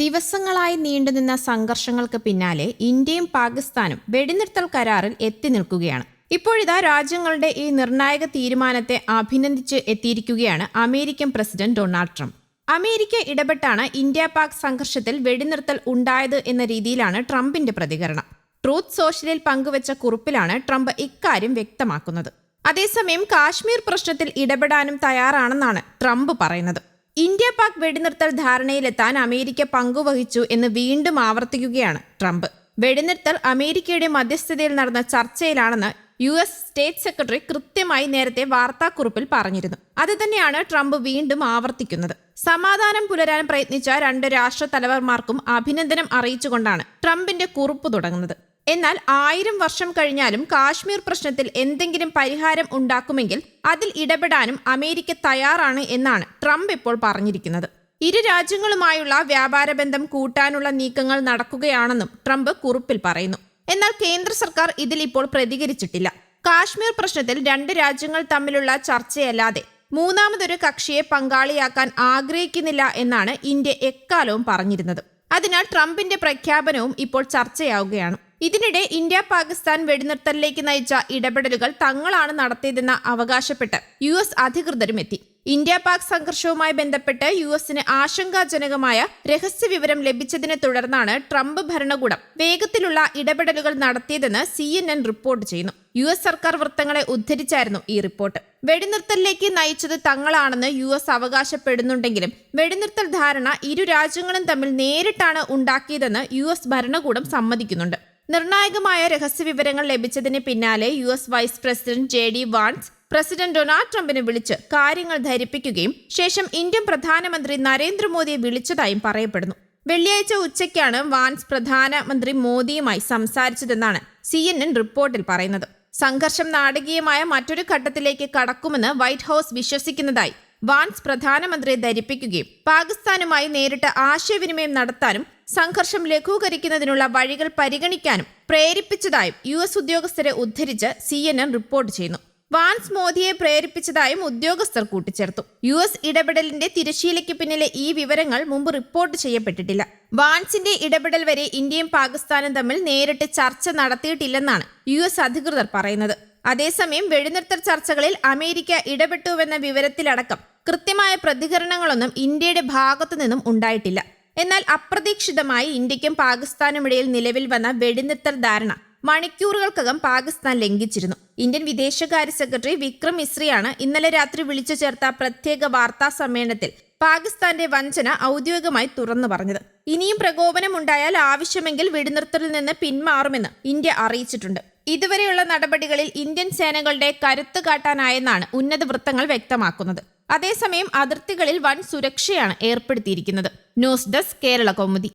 ദിവസങ്ങളായി നീണ്ടുനിന്ന സംഘർഷങ്ങൾക്ക് പിന്നാലെ ഇന്ത്യയും പാകിസ്ഥാനും വെടിനിർത്തൽ കരാറിൽ എത്തി നിൽക്കുകയാണ്. ഇപ്പോഴിതാ രാജ്യങ്ങളുടെ ഈ നിർണായക തീരുമാനത്തെ അഭിനന്ദിച്ച് എത്തിയിരിക്കുകയാണ് American president Donald Trump. America ഇടപെട്ടാണ് India Pak സംഘർഷത്തിൽ വെടിനിർത്തൽ ഉണ്ടായത് എന്ന രീതിയിലാണ് ട്രംപിന്റെ പ്രതികരണം. ട്രൂത്ത് സോഷ്യലിൽ പങ്കുവച്ച കുറിപ്പിലാണ് ട്രംപ് ഇക്കാര്യം വ്യക്തമാക്കുന്നത്. അതേസമയം കാശ്മീർ പ്രശ്നത്തിൽ ഇടപെടാനും തയ്യാറാണെന്നാണ് ട്രംപ് പറയുന്നത്. ഇന്ത്യ പാക് വെടിനിർത്തൽ ധാരണയിലെത്താൻ അമേരിക്ക പങ്കുവഹിച്ചു എന്ന് വീണ്ടും ആവർത്തിക്കുകയാണ് ട്രംപ്. വെടിനിർത്തൽ അമേരിക്കയുടെ മധ്യസ്ഥതയിൽ നടന്ന ചർച്ചയിലാണെന്ന് യു എസ് സ്റ്റേറ്റ് സെക്രട്ടറി കൃത്യമായി നേരത്തെ വാർത്താക്കുറിപ്പിൽ പറഞ്ഞിരുന്നു. അത് തന്നെയാണ് ട്രംപ് വീണ്ടും ആവർത്തിക്കുന്നത്. സമാധാനം പുലരാൻ പ്രയത്നിച്ച രണ്ട് രാഷ്ട്ര തലവന്മാർക്കും അഭിനന്ദനം അറിയിച്ചുകൊണ്ടാണ് ട്രംപിന്റെ കുറിപ്പ് തുടങ്ങുന്നത്. എന്നാൽ ആയിരം വർഷം കഴിഞ്ഞാലും കാശ്മീർ പ്രശ്നത്തിൽ എന്തെങ്കിലും പരിഹാരം ഉണ്ടാക്കുമെങ്കിൽ അതിൽ ഇടപെടാനും അമേരിക്ക തയ്യാറാണ് എന്നാണ് ട്രംപ് ഇപ്പോൾ പറഞ്ഞിരിക്കുന്നത്. ഇരു രാജ്യങ്ങളുമായുള്ള വ്യാപാര ബന്ധം കൂട്ടാനുള്ള നീക്കങ്ങൾ നടക്കുകയാണെന്നും ട്രംപ് കുറിപ്പിൽ പറയുന്നു. എന്നാൽ കേന്ദ്ര സർക്കാർ ഇതിൽ ഇപ്പോൾ പ്രതികരിച്ചിട്ടില്ല. കാശ്മീർ പ്രശ്നത്തിൽ രണ്ട് രാജ്യങ്ങൾ തമ്മിലുള്ള ചർച്ചയല്ലാതെ മൂന്നാമതൊരു കക്ഷിയെ പങ്കാളിയാക്കാൻ ആഗ്രഹിക്കുന്നില്ല എന്നാണ് ഇന്ത്യ എക്കാലവും പറഞ്ഞിരുന്നത്. അതിനാൽ ട്രംപിന്റെ പ്രഖ്യാപനവും ഇപ്പോൾ ചർച്ചയാവുകയാണ്. ഇതിനിടെ ഇന്ത്യ പാകിസ്ഥാൻ വെടിനിർത്തലിലേക്ക് നയിച്ച ഇടപെടലുകൾ തങ്ങളാണ് നടത്തിയതെന്ന് അവകാശപ്പെട്ട് യു എസ് അധികൃതരും എത്തി. ഇന്ത്യ പാക് സംഘർഷവുമായി ബന്ധപ്പെട്ട് യു എസിന് ആശങ്കാജനകമായ രഹസ്യ വിവരം ലഭിച്ചതിനെ തുടർന്നാണ് ട്രംപ് ഭരണകൂടം വേഗത്തിലുള്ള ഇടപെടലുകൾ നടത്തിയതെന്ന് സി എൻ എൻ റിപ്പോർട്ട് ചെയ്യുന്നു. യു എസ് സർക്കാർ വൃത്തങ്ങളെ ഉദ്ധരിച്ചായിരുന്നു ഈ റിപ്പോർട്ട്. വെടിനിർത്തലിലേക്ക് നയിച്ചത് തങ്ങളാണെന്ന് യു എസ് അവകാശപ്പെടുന്നുണ്ടെങ്കിലും വെടിനിർത്തൽ ധാരണ ഇരു രാജ്യങ്ങളും തമ്മിൽ നേരിട്ടാണ് ഉണ്ടാക്കിയതെന്ന് യു എസ് ഭരണകൂടം സമ്മതിക്കുന്നുണ്ട്. നിർണായകമായ രഹസ്യവിവരങ്ങൾ ലഭിച്ചതിന് പിന്നാലെ U S vice president J D Vance president Donald ട്രംപിനെ വിളിച്ച് കാര്യങ്ങൾ ധരിപ്പിക്കുകയും ശേഷം ഇന്ത്യൻ പ്രധാനമന്ത്രി നരേന്ദ്രമോദിയെ വിളിച്ചതായും പറയപ്പെടുന്നു. വെള്ളിയാഴ്ച ഉച്ചയ്ക്കാണ് വാൻസ് പ്രധാനമന്ത്രി മോദിയുമായി സംസാരിച്ചതെന്നാണ് സി എൻ എൻ റിപ്പോർട്ടിൽ പറയുന്നത്. സംഘർഷം നാടകീയമായ മറ്റൊരു ഘട്ടത്തിലേക്ക് കടക്കുമെന്ന് വൈറ്റ് ഹൌസ് വിശ്വസിക്കുന്നതായി വാൻസ് പ്രധാനമന്ത്രിയെ ധരിപ്പിക്കുകയും പാകിസ്ഥാനുമായി നേരിട്ട് ആശയവിനിമയം നടത്താനും സംഘർഷം ലഘൂകരിക്കുന്നതിനുള്ള വഴികൾ പരിഗണിക്കാനും പ്രേരിപ്പിച്ചതായും യു എസ് ഉദ്യോഗസ്ഥരെ ഉദ്ധരിച്ച് സി എൻ എൻ റിപ്പോർട്ട് ചെയ്യുന്നു. വാൻസ് മോദിയെ പ്രേരിപ്പിച്ചതായും ഉദ്യോഗസ്ഥർ കൂട്ടിച്ചേർത്തു. യു എസ് ഇടപെടലിന്റെ തിരശീലയ്ക്ക് പിന്നിലെ ഈ വിവരങ്ങൾ മുമ്പ് റിപ്പോർട്ട് ചെയ്യപ്പെട്ടിട്ടില്ല. വാൻസിന്റെ ഇടപെടൽ വരെ ഇന്ത്യയും പാകിസ്ഥാനും തമ്മിൽ നേരിട്ട് ചർച്ച നടത്തിയിട്ടില്ലെന്നാണ് യു എസ് അധികൃതർ പറയുന്നത്. അതേസമയം വെടിനിർത്തൽ ചർച്ചകളിൽ അമേരിക്ക ഇടപെട്ടുവെന്ന വിവരത്തിലടക്കം കൃത്യമായ പ്രതികരണങ്ങളൊന്നും ഇന്ത്യയുടെ ഭാഗത്തു നിന്നും ഉണ്ടായിട്ടില്ല. എന്നാൽ അപ്രതീക്ഷിതമായി ഇന്ത്യക്കും പാകിസ്ഥാനുമിടയിൽ നിലവിൽ വന്ന വെടിനിർത്തൽ ധാരണ മണിക്കൂറുകൾക്കകം പാകിസ്ഥാൻ ലംഘിച്ചിരുന്നു. ഇന്ത്യൻ വിദേശകാര്യ സെക്രട്ടറി വിക്രം മിശ്രിയാണ് ഇന്നലെ രാത്രി വിളിച്ചു ചേർത്ത പ്രത്യേക വാർത്താ സമ്മേളനത്തിൽ പാകിസ്ഥാന്റെ വഞ്ചന ഔദ്യോഗികമായി തുറന്നു പറഞ്ഞത്. ഇനിയും പ്രകോപനമുണ്ടായാൽ ആവശ്യമെങ്കിൽ വെടിനിർത്തലിൽ നിന്ന് പിന്മാറുമെന്ന് ഇന്ത്യ അറിയിച്ചിട്ടുണ്ട്. ഇതുവരെയുള്ള നടപടികളിൽ ഇന്ത്യൻ സേനകളുടെ കരുത്ത് കാട്ടാനായെന്നാണ് ഉന്നത വൃത്തങ്ങൾ വ്യക്തമാക്കുന്നത്. അതേസമയം അതിർത്തികളിൽ വൻ സുരക്ഷയാണ് ഏർപ്പെടുത്തിയിരിക്കുന്നത്. News desk Kerala Kaumudi.